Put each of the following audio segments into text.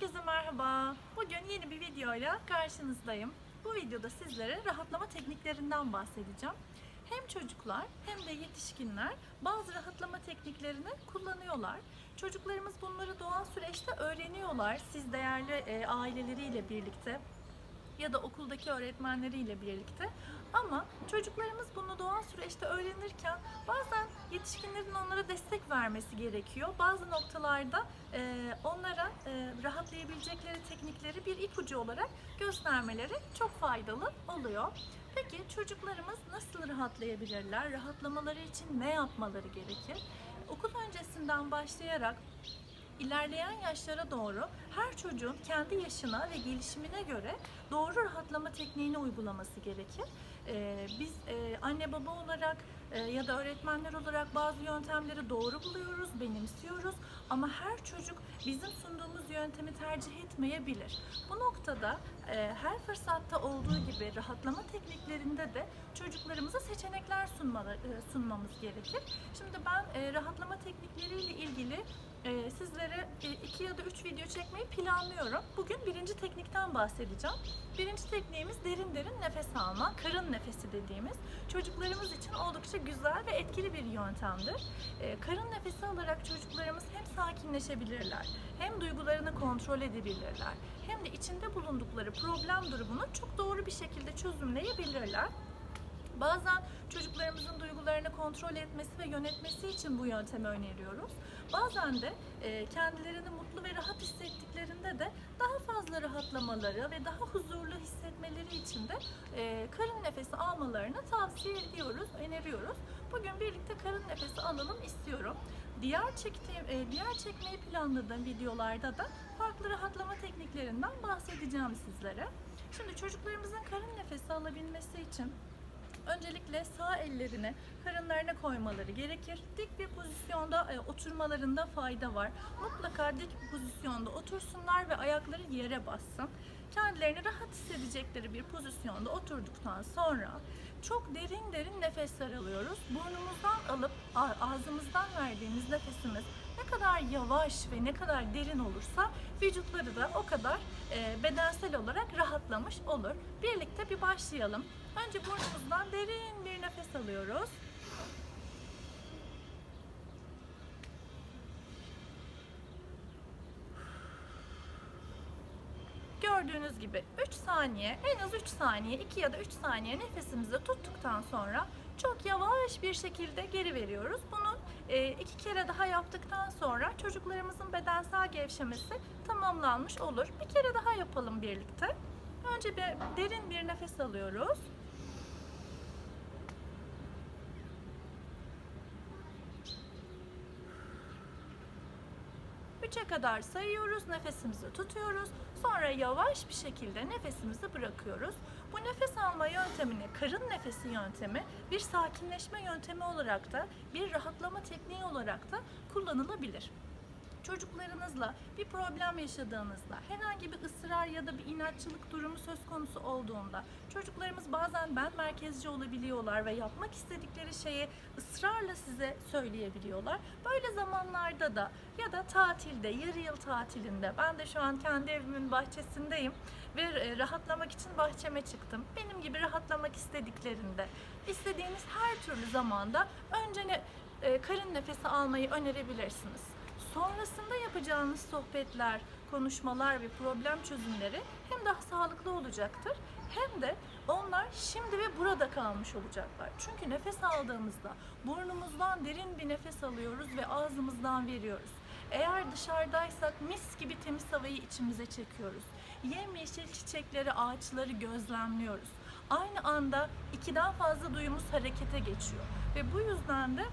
Herkese merhaba. Bugün yeni bir videoyla karşınızdayım. Bu videoda sizlere rahatlama tekniklerinden bahsedeceğim. Hem çocuklar hem de yetişkinler bazı rahatlama tekniklerini kullanıyorlar. Çocuklarımız bunları doğal süreçte öğreniyorlar. Siz değerli e, aileleriyle birlikte ya da okuldaki öğretmenleriyle birlikte. Ama çocuklarımız bunu doğal süreçte öğrenirken bazen yetişkinlerin onlara destek vermesi gerekiyor. Bazı noktalarda e, onlara e, rahatlayabilecekleri teknikleri bir ipucu olarak göstermeleri çok faydalı oluyor. Peki çocuklarımız nasıl rahatlayabilirler? Rahatlamaları için ne yapmaları gerekir? Okul öncesinden başlayarak İlerleyen yaşlara doğru her çocuğun kendi yaşına ve gelişimine göre doğru rahatlama tekniğini uygulaması gerekir. Ee, biz e, anne baba olarak e, ya da öğretmenler olarak bazı yöntemleri doğru buluyoruz, benimsiyoruz ama her çocuk bizim sunduğumuz yöntemi tercih etmeyebilir. Bu noktada e, her fırsatta olduğu gibi rahatlama tekniklerinde de çocuklarımıza seçenekler sunmamız gerekir. Şimdi ben rahatlama teknikleriyle ilgili e, sizlere e, iki ya da üç video çekmeyi planlıyorum. Bugün birinci teknikten bahsedeceğim. Birinci tekniğimiz derin derin nefes alma, karın nefesi dediğimiz çocuklarımız için oldukça güzel ve etkili bir yöntemdir. E, karın nefesi alarak çocuklarımız hem sakinleşebilirler, hem duygularını kontrol edebilirler, hem de içinde bulundukları problem durumunu çok doğru bir şekilde çözümleyebilirler. Bazen çocuklarımızın duygularını kontrol etmesi ve yönetmesi için bu yöntemi öneriyoruz. Bazen de e, kendilerini mutlu ve rahat hissettiklerinde de daha fazla rahatlamaları ve daha huzurlu hissetmeleri için de e, karın nefesi almalarını tavsiye ediyoruz, öneriyoruz. Bugün birlikte karın nefesi alalım istiyorum. Diğer çektiğim, e, diğer çekmeyi planladığım videolarda da farklı rahatlama tekniklerinden bahsedeceğim sizlere. Şimdi çocuklarımızın karın nefesi alabilmesi için Öncelikle sağ ellerini karınlarına koymaları gerekir. Dik bir pozisyonda e, oturmalarında fayda var. Mutlaka dik bir pozisyonda otursunlar ve ayakları yere bassın. Kendilerini rahat hissedecekleri bir pozisyonda oturduktan sonra çok derin derin nefesler alıyoruz. Burnumuzdan alıp ağzımızdan verdiğimiz nefesimiz ne kadar yavaş ve ne kadar derin olursa vücutları da o kadar e, bedensel olarak rahatlamış olur. Birlikte bir başlayalım. Önce burnumuzdan derin bir nefes alıyoruz. Gördüğünüz gibi 3 saniye, en az 3 saniye, 2 ya da 3 saniye nefesimizi tuttuktan sonra çok yavaş bir şekilde geri veriyoruz. Bunu e, iki kere daha yaptıktan sonra çocuklarımızın bedensel gevşemesi tamamlanmış olur. Bir kere daha yapalım birlikte. Önce bir derin bir nefes alıyoruz. Üçe kadar sayıyoruz, nefesimizi tutuyoruz. Sonra yavaş bir şekilde nefesimizi bırakıyoruz. Bu nefes alma yöntemini, karın nefesi yöntemi bir sakinleşme yöntemi olarak da, bir rahatlama tekniği olarak da kullanılabilir çocuklarınızla bir problem yaşadığınızda, herhangi bir ısrar ya da bir inatçılık durumu söz konusu olduğunda çocuklarımız bazen ben merkezci olabiliyorlar ve yapmak istedikleri şeyi ısrarla size söyleyebiliyorlar. Böyle zamanlarda da ya da tatilde, yarı yıl tatilinde ben de şu an kendi evimin bahçesindeyim ve e, rahatlamak için bahçeme çıktım. Benim gibi rahatlamak istediklerinde, istediğiniz her türlü zamanda önce ne, e, karın nefesi almayı önerebilirsiniz. Sonrasında yapacağınız sohbetler, konuşmalar ve problem çözümleri hem daha sağlıklı olacaktır hem de onlar şimdi ve burada kalmış olacaklar. Çünkü nefes aldığımızda burnumuzdan derin bir nefes alıyoruz ve ağzımızdan veriyoruz. Eğer dışarıdaysak mis gibi temiz havayı içimize çekiyoruz. Yemyeşil çiçekleri, ağaçları gözlemliyoruz. Aynı anda ikiden fazla duyumuz harekete geçiyor. Ve bu yüzden de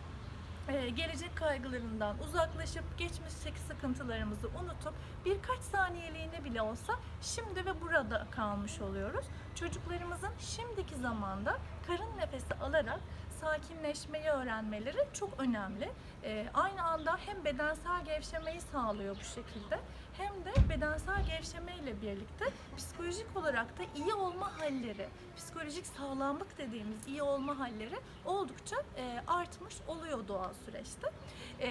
e, gelecek kaygılarından uzaklaşıp geçmişteki sıkıntılarımızı unutup birkaç saniyeliğine bile olsa şimdi ve burada kalmış oluyoruz. Çocuklarımızın şimdiki zamanda karın nefesi alarak sakinleşmeyi öğrenmeleri çok önemli. E, aynı anda hem bedensel gevşemeyi sağlıyor bu şekilde hem de bedensel gevşeme ile birlikte psikolojik olarak da iyi olma halleri, psikolojik sağlamlık dediğimiz iyi olma halleri oldukça e, artmış oluyor doğal süreçte. E,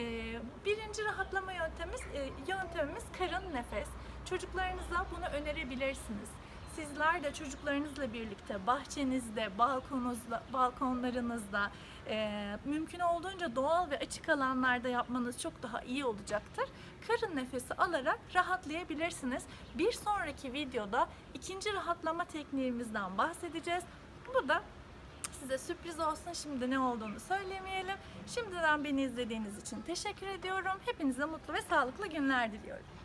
birinci rahatlama yöntemimiz, e, yöntemimiz karın nefes. Çocuklarınıza bunu önerebilirsiniz. Sizler de çocuklarınızla birlikte bahçenizde, balkonunuzda, balkonlarınızda e, mümkün olduğunca doğal ve açık alanlarda yapmanız çok daha iyi olacaktır. Karın nefesi alarak rahatlayabilirsiniz. Bir sonraki videoda ikinci rahatlama tekniğimizden bahsedeceğiz. Bu da size sürpriz olsun. Şimdi ne olduğunu söylemeyelim. Şimdiden beni izlediğiniz için teşekkür ediyorum. Hepinize mutlu ve sağlıklı günler diliyorum.